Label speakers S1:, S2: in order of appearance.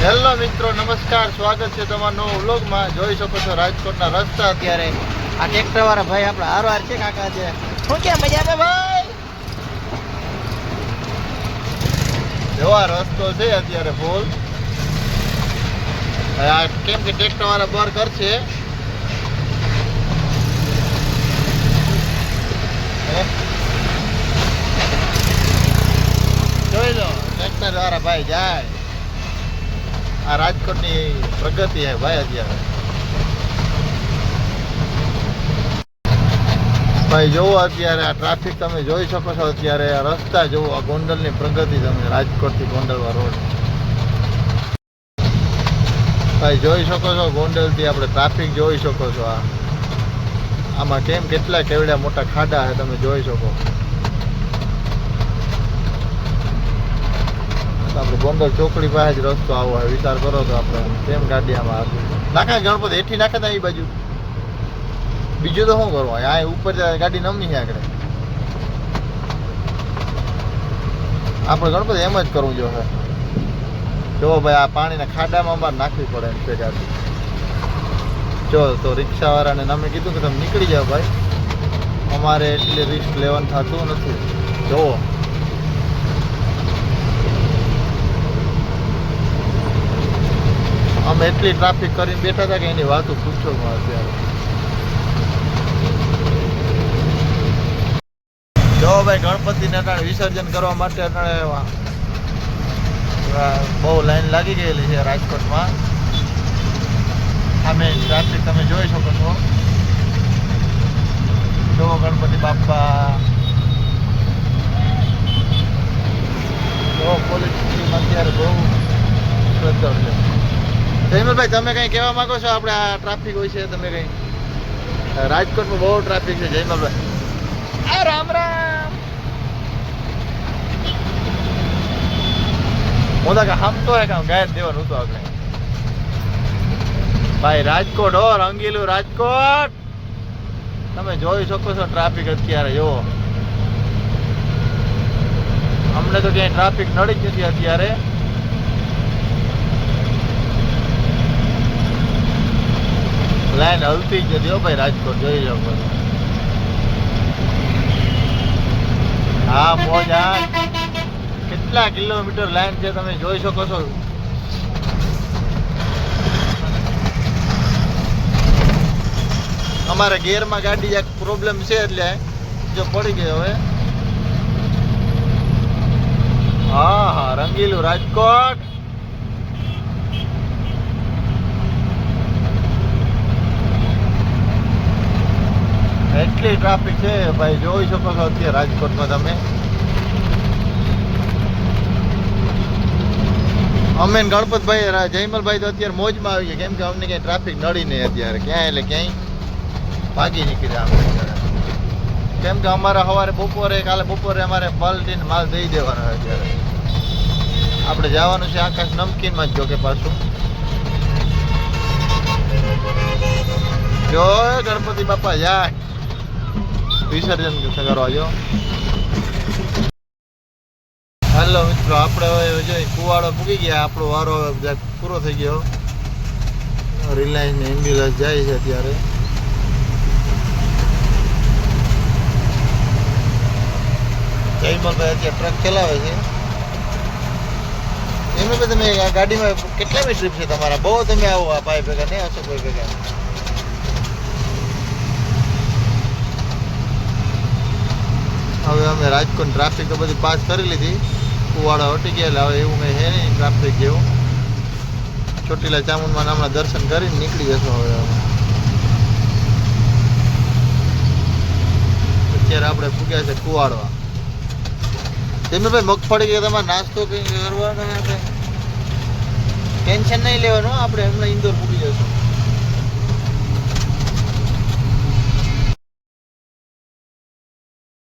S1: Hello મિત્રો, નમસ્કાર. સ્વાગત છે તમારા નવો વ્લોગમાં. જોઈ શકો છો રાજકોટના રસ્તા અત્યારે. આ ટ્રેક્ટર વાળા ભાઈ આપણે હારો હાર છે કાકા છે શું કે મજા ભાઈ? જોવા રસ્તો છે અત્યારે ફૂલ આ કેમ કે ટ્રેક્ટર વાળા બર કરશે? જોઈ લો ટ્રેક્ટર વાળા ભાઈ જાય. આ રાજકોટની પ્રગતિ હે ભાઈ અત્યારે. ભાઈ જોવો અત્યારે આ ટ્રાફિક તમે જોઈ શકો છો અત્યારે, આ રસ્તા જોવો, આ ગોંડલની પ્રગતિ તમે રાજકોટથી ગોંડલવા રોડ. ભાઈ જોઈ શકો છો ગોંડલથી આપણે ટ્રાફિક જોઈ શકો છો આ. આમાં કેમ કેટલા કેવડા મોટા ખાડા છે તમે જોઈ શકો. ગોંડલ ચોકડી પાસે જ રસ્તો આવો હોય, વિચાર કરો તો આપણે કેમ ગાડી આમાં નાખે ગણપત, હેઠી નાખે ત્યાં એ બાજુ. બીજું તો શું કરવું? આ ઉપર ગાડી નમી આગળ. આપણે ગણપતિ એમ જ કરવું જોઈએ જો ભાઈ, આ પાણીના ખાડામાં અમારે નાખવી પડે એમ ગાડી. જો, તો રિક્ષાવાળાને અમે કીધું કે તમે નીકળી જાઓ ભાઈ. અમારે એટલે રિસ્ક લેવાનું થતું નથી. જોવો અમે એટલી ટ્રાફિક કરીને બેઠા હતા કે એની વાતો પૂછો અત્યારે જો ભાઈ, ગણપતિને અટાણે વિસર્જન કરવા માટે અટાણે બહુ લાઈન લાગી ગયેલી છે રાજકોટમાં. સામે ટ્રાફિક તમે જોઈ શકો છો. જો ગણપતિ બાપા. જો પોલીસ અત્યારે બહુ શ્રદ્ધા છે. જયમલભાઈ તમે કઈ કહેવા માંગો છો? આપણે આ ટ્રાફિક હોય છે તમે કઈ? રાજકોટમાં બહુ ટ્રાફિક છે જયમલભાઈ આ રામ રામ. મોદા કે હમ તો હે કામ ગાયબ દેવાનું હતું આપણે ભાઈ રાજકોટ ઓ રંગીલું રાજકોટ. તમે જોઈ શકો છો ટ્રાફિક અત્યારે જો અમને તો ક્યાંય ટ્રાફિક નડી જ નથી અત્યારે. લાઈન હલતી જ નથી ભાઈ, રાજકોટ જોઈ લો હા, મોજ, હા. કેટલા કિલોમીટર લાઈન છે તમે જોઈ શકો છો? અમારે ગેરમાં ગાડી એક પ્રોબ્લેમ છે એટલે જો પડી ગયો હવે. હા હા, રંગીલું રાજકોટ. એટલી ટ્રાફિક છે? ભાઈ, જોઈ શકો છો અત્યારે રાજકોટમાં તમે. અમે ગણપતભાઈ જયમલભાઈ તો અત્યારે મોજમાં આવી ગયા. કેમ કે અમને ક્યાંય ટ્રાફિક નડી નહીં અત્યારે. ક્યાંય એટલે ક્યાંય ભાગી નીકળ્યા અમે કેમ કે અમારે સવારે, બપોરે, કાલે બપોરે અમારે પલટીને માલ દઈ દેવાનો અત્યારે. આપણે જવાનું છે આકાશ નમકીનમાં જ જોકે પાછું. જો, ગણપતિ બાપા જાય વિસર્જન કરવા જો. હેલો મિત્રો, આપણે હવે જો કુવાડો પૂગી ગયા, આપણો વારો પૂરો થઈ ગયો. રિલાયન્સ એમ્બ્યુલન્સ જાય છે અત્યારે. જયમલભાઈ અત્યારે ટ્રક ચલાવે છે. જયમલભાઈ તમે ગાડીમાં કેટલામી ટ્રીપ છે તમારા? બહુ તમે આવો આ ભાઈ ભેગા, નહીં આવશો કોઈ ભેગા? હવે અમે રાજકોટ ટ્રાફિક તો બધી પાસ કરી લીધી. કુવાડા હટી ગયા હવે એવું કંઈ હે નહીં ટ્રાફિક જેવું. ચોટીલા ચામુંડમાં હમણાં દર્શન કરીને નીકળી જશો હવે. અત્યારે આપણે પૂગ્યા છે કુવાડવા. તેમને ભાઈ મગફળી કે તમારે નાસ્તો કંઈ કરવાનો ટેન્શન નહીં લેવાનું આપણે હમણાં ઇન્દોર પૂગી જશું.